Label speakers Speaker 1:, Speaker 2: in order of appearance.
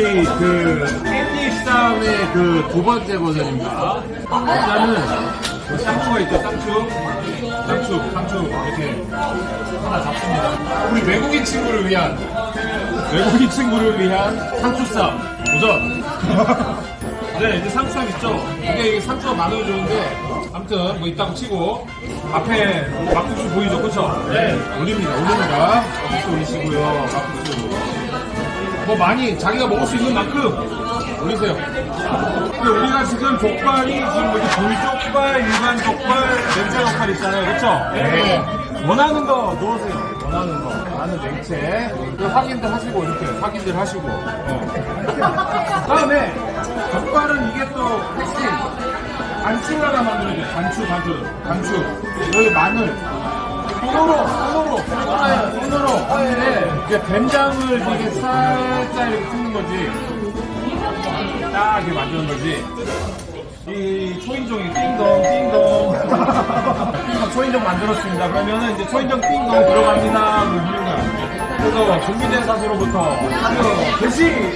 Speaker 1: 저희 그 깻잎 쌈의 그 두 번째 버전입니다. 일단은 그 쌍추가 있죠, 쌍추. 쌍추, 쌍추 이렇게 하나 잡습니다. 우리 외국인 친구를 위한 외국인 친구를 위한 상추쌈 도전. 네, 이제 상추쌈 있죠. 이게 이게 상추가 많으면 좋은데 아무튼 뭐 있다고 치고 앞에 막국수 보이죠, 그렇죠? 네, 올립니다, 올립니다. 막국수 올리시고요, 막국수. 뭐 많이 자기가 먹을 수 있는 만큼 올리세요. 근데 우리가 지금 족발이 지금 이렇게 불족발, 일반 족발, 냉채 족발 있잖아요. 그렇죠? 네. 원하는 거 넣으세요. 원하는 거. 나는 냉채. 그 확인들 하시고 이렇게 확인들 하시고. 어. 다음에 족발은 이게 또 핵심. 단추 하나 만들어야 돼. 단추, 단추, 단추. 여기 마늘. 손으로, 손으로, 손으로, 손으로 이제 된장을 이게 살짝 이렇게 푸는 거지. 딱 이렇게 만드는 거지. 이 초인종이 띵동, 띵동. 초인종 만들었습니다. 그러면은 이제 초인종 띵동 들어갑니다. 뭐 하는 거야. 그래서 준비된 사수로부터 하루 개시!